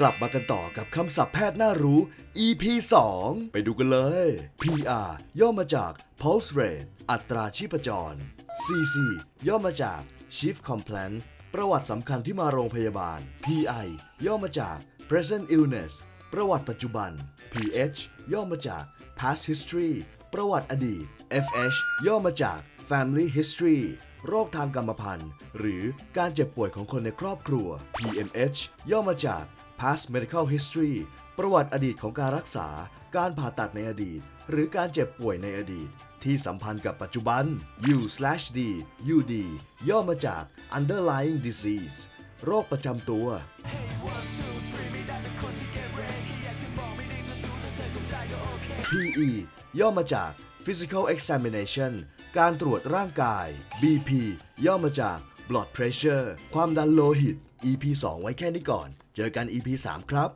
กลับมากันต่อกับคำศัพท์แพทย์น่ารู้ EP 2 ไปดูกันเลย PR ย่อมาจาก pulse rate อัตราชีพจร CC ย่อมาจาก chief complaint ประวัติสำคัญที่มาโรงพยาบาล PI ย่อมาจาก present illness ประวัติปัจจุบัน PH ย่อมาจาก past history ประวัติอดีต FH ย่อมาจาก family history โรคทางกรรมพันธุ์ หรือการเจ็บป่วยของคนในครอบครัว PMH ย่อมาจาก past medical history ประวัติอดีตของการรักษา การผ่าตัดในอดีต หรือการเจ็บป่วยในอดีต ที่สัมพันธ์กับปัจจุบัน U/D UD ย่อมาจาก underlying disease โรคประจำตัว PE ย่อมาจาก Physical Examination การตรวจร่างกาย BP ย่อมาจาก Blood Pressure ความดันโลหิต EP 2 ไว้แค่นี้ก่อน เจอกัน EP 3 ครับ